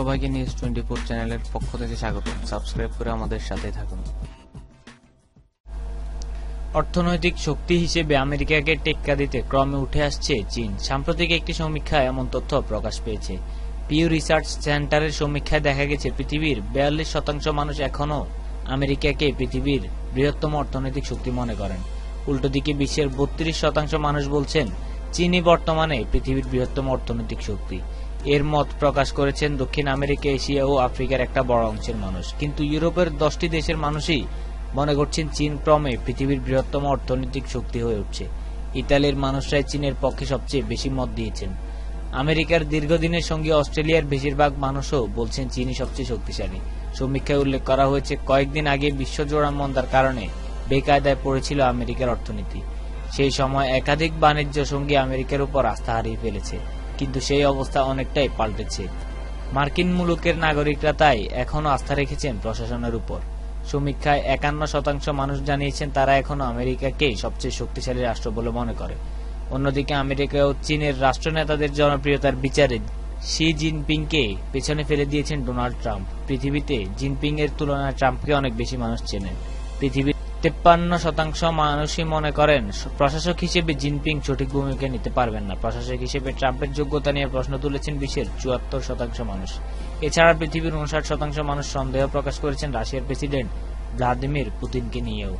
সবাইকে news twenty four চ্যানেলের পক্ষ থেকে স্বাগত। সাবস্ক্রাইব করে আমাদের সাথে থাকুন। অর্থনৈতিক শক্তি হিসেবে আমেরিকাকে টেক্কা দিতে ক্রমে উঠে আসছে চীন। সাম্প্রতিক একটি সমীক্ষায় এমন তথ্য প্রকাশ পেয়েছে। পিউ রিসার্চ সেন্টারের সমীক্ষায় দেখা গেছে, পৃথিবীর বিয়াল্লিশ শতাংশ মানুষ এখনও আমেরিকাকে পৃথিবীর বৃহত্তম অর্থনৈতিক শক্তি মনে করেন। উল্টো দিকে বিশ্বের বত্রিশ শতাংশ মানুষ বলছেন, চীনই বর্তমানে পৃথিবীর বৃহত্তম অর্থনৈতিক শক্তি। এর মত প্রকাশ করেছেন দক্ষিণ আমেরিকা, এশিয়া ও আফ্রিকার একটা বড় অংশের মানুষ। কিন্তু ইউরোপের দশটি দেশের মানুষই মনে করছেন চীন ক্রমে পৃথিবীর বৃহত্তম অর্থনৈতিক শক্তি হয়ে উঠছে। ইতালির মানুষরাই চীনের পক্ষে সবচেয়ে বেশি মত দিয়েছেন। আমেরিকার দীর্ঘদিনের সঙ্গে অস্ট্রেলিয়ার বেশিরভাগ মানুষও বলছেন চীনই সবচেয়ে শক্তিশালী। সমীক্ষায় উল্লেখ করা হয়েছে, কয়েকদিন আগে বিশ্বজোড়া মন্দার কারণে বেকায়দায় পড়েছিল আমেরিকার অর্থনীতি। সেই সময় একাধিক বাণিজ্য সঙ্গী আমেরিকার উপর আস্থা হারিয়ে ফেলেছে। কিন্তু সেই অবস্থা অনেকটাই পাল্টেছে। মার্কিন মুলুকের নাগরিকরা তাই এখনও আস্থা রেখেছেন প্রশাসনের উপর। সমীক্ষায় একান্ন শতাংশ মানুষ জানিয়েছেন তারা এখনও আমেরিকাকেই সবচেয়ে শক্তিশালী রাষ্ট্র বলে মনে করে। অন্যদিকে আমেরিকা ও চীনের রাষ্ট্রনেতাদের জনপ্রিয়তার বিচারে শি জিনপিংকে পেছনে ফেলে দিয়েছেন ডোনাল্ড ট্রাম্প। পৃথিবীতে জিনপিং এর তুলনায় ট্রাম্পকে অনেক বেশি মানুষ চেনেন। পৃথিবীর তেপ্পান্ন শতাংশ মানুষই মনে করেন, প্রশাসক হিসেবে জিনপিং সঠিক ভূমিকা নিতে পারবেন না। প্রশাসক হিসেবে ট্রাম্পের যোগ্যতা নিয়ে প্রশ্ন তুলেছেন বিশ্বের চুয়াত্তর শতাংশ মানুষ। এছাড়া পৃথিবীর উনষাট শতাংশ মানুষ সন্দেহ প্রকাশ করেছেন রাশিয়ার প্রেসিডেন্ট ভ্লাদিমির পুতিনকে নিয়েও.